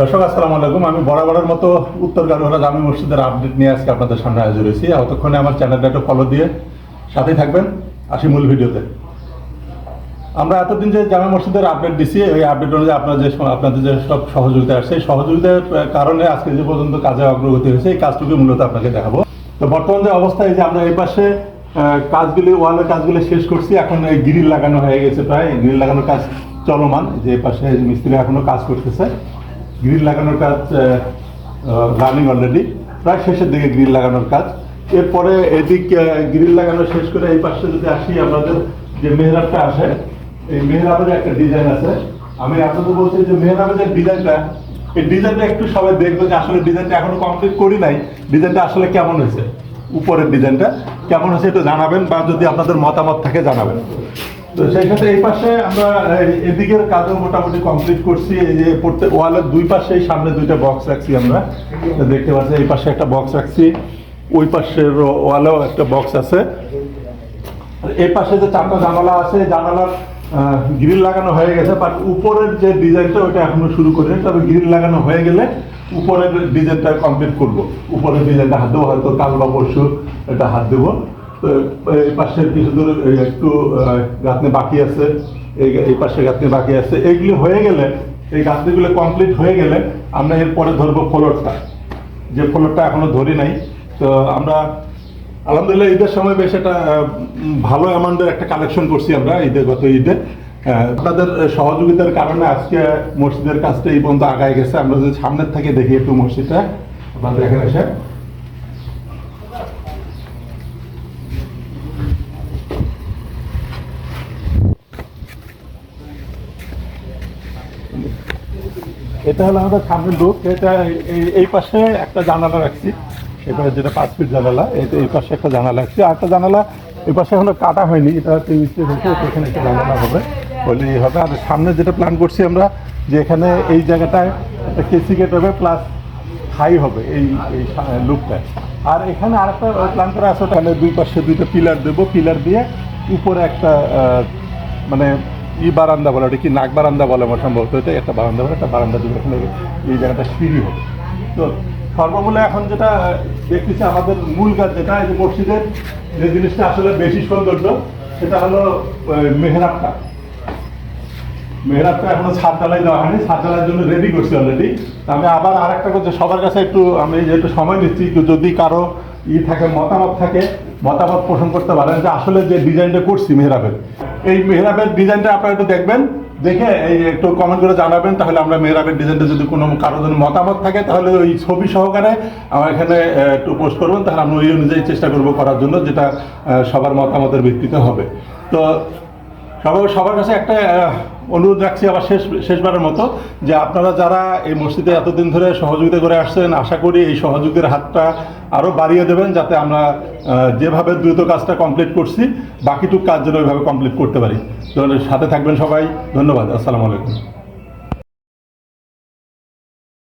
দর্শক, আসসালামু আলাইকুম। আমি বরাবরের মতো উত্তর গারুহারা জামি মসজিদের আপডেট নিয়ে আজকে আপনাদের সামনে হাজির হয়েছি। অতক্ষণে আমার চ্যানেলটা একটু ফলো দিয়ে সাথেই থাকবেন। আসি মূল ভিডিওতে। আমরা এতদিন যে জামা মসজিদের আপডেট দিছি, ওই আপডেট অনুযায়ী আপনার যে আপনাদের যে সব সহযোগিতা আসছে এই সহযোগিতার কারণে আজকে যে পর্যন্ত কাজে অগ্রগতি হয়েছে, এই কাজটুকু মূলত আপনাকে দেখাবো। তো বর্তমান যে অবস্থা, এই যে আমরা এই পাশে কাজগুলি, ওয়ালের কাজগুলি শেষ করছি। এখন এই গ্রিল লাগানো হয়ে গেছে প্রায়। গ্রিল লাগানোর কাজ চলমান। যে পাশে মিস্ত্রি এখনও কাজ করতেছে। গ্রিল লাগানোর কাজ রানিং অলরেডি প্রায় শেষের দিকে গ্রিল লাগানোর কাজ। এরপরে এদিক গ্রিল লাগানো শেষ করে এই পাশে যদি আসি, আমাদের যে মেহরাবটা আসে, এই মেহরাবের একটা ডিজাইন আছে। আমি আপনাদের বলছি যে মেহরাবের যে ডিজাইনটা এই ডিজাইনটা একটু সবাই দেখবে যে আসলে ডিজাইনটা এখনও কমপ্লিট করি নাই। ডিজাইনটা আসলে কেমন হয়েছে? উপরের ডিজাইনটা কেমন হয়েছে একটু জানাবেন বা যদি আপনাদের মতামত থাকে, জানাবেন। তো সেই সাথে এই পাশে আমরা এদিকের কাজও মোটামুটি কমপ্লিট করছি। এই যে প্রত্যেক ওয়ালের দুই পাশে সামনে দুইটা বক্স রাখছি আমরা। দেখতে পাচ্ছি এই পাশে একটা বক্স রাখছি। ওই পাশের ওয়ালেও একটা বক্স আছে। এই পাশে যে চারটা জানালা আছে জানালার গ্রিল লাগানো হয়ে গেছে বাট উপরের যে ডিজাইনটা ওটা এখনও শুরু করিনি। তবে গ্রিল লাগানো হয়ে গেলে উপরের ডিজাইনটা কমপ্লিট করব। উপরের ডিজাইনটা হাত দেবো, হয়তো কাল বা পরশু এটা হাত দেবো। কিছু দূর একটু গাঁথনি বাকি আছে। এই গাঁথনি বাকি আছে। এইগুলি হয়ে গেলে, এই গাঁথনিগুলো কমপ্লিট হয়ে গেলে আমরা এরপরে ধরবো যে ধরি নাই। তো আমরা, আলহামদুলিল্লাহ ঈদের সময় বেশ একটা ভালো অ্যামাউন্টের একটা কালেকশন করছি আমরা ঈদে, গত ঈদে। আপনাদের সহযোগিতার কারণে আজকে মসজিদের কাজটা এই পর্যন্ত আগায় গেছে। আমরা যদি সামনের থেকে দেখি একটু মসজিদটা, আপনাদের এখানে এসে। এটা হলো আমাদের সামনের লুক এটা এই- পাশে একটা জানালা রাখছি। এবারে যেটা পাঁচ ফিট জানালা, এটা এই পাশে একটা জানালা রাখছি। আর একটা জানালা, এই পাশে এখনও কাটা হয়নি, এটা হচ্ছে মিস্ত্রি হচ্ছে এখানে একটা জানালা হবে হলেই হবে। আর সামনে যেটা প্ল্যান করছি আমরা, যে এখানে এই জায়গাটায় একটা কেসি গেট হবে প্লাস হাই হবে এই এই লুকটায় আর এখানে আরেকটা প্ল্যান করা আছে ওখানে দুই পাশে দুইটা পিলার দেবো। পিলার দিয়ে উপরে একটা মানে ই বারান্দা বলে ওটা কি নাক বারান্দা বলে আমার সম্ভবত। এটা একটা বারান্দা বলে, একটা বারান্দা দিবে এখানে এই জায়গাটা সিঁড়ি হবে। তো সর্বমূলে এখন যেটা দেখতেছি, আমাদের মূল কাজ যেটা, এই যে মসজিদের যে জিনিসটা আসলে বেশি সৌন্দর্য, সেটা হলো মেহরাবটা। মেহরাবটা এখনও ছাদ ঢালাই দেওয়া হয়নি, ছাদ ঢালাইয়ের জন্য রেডি করছি অলরেডি আমি আবার আর একটা করছি, সবার কাছে একটু, আমি যেহেতু সময় নিচ্ছি যদি কারও ই থাকে, মতামত থাকে, মতামত পোষণ করতে পারেন যে আসলে যে ডিজাইনটা করছি মেহরাবের এই মেহরাবের ডিজাইনটা আপনারা একটু দেখবেন, দেখে এই একটু কমেন্ট করে জানাবেন, তাহলে আমরা মেহরাবের ডিজাইনটা যদি কোনো কারও জন্য মতামত থাকে, তাহলে ওই ছবি সহকারে আমার এখানে একটু পোস্ট করবেন, তাহলে আমরা ওই অনুযায়ী চেষ্টা করব করার জন্য, যেটা সবার মতামতের ভিত্তিতে হবে। তো সবার সবার কাছে একটা অনুরোধ রাখছি আবার শেষ, শেষবারের মতো যে আপনারা যারা এই মসজিদে এতদিন ধরে সহযোগিতা করে আসছেন, আশা করি এই সহযোগিতার হাতটা আরও বাড়িয়ে দেবেন যাতে আমরা যেভাবে দ্রুত কাজটা কমপ্লিট করছি, বাকিটুক কাজ যেন ওইভাবে কমপ্লিট করতে পারি। তাহলে সাথে থাকবেন সবাই। ধন্যবাদ। আসসালামু আলাইকুম।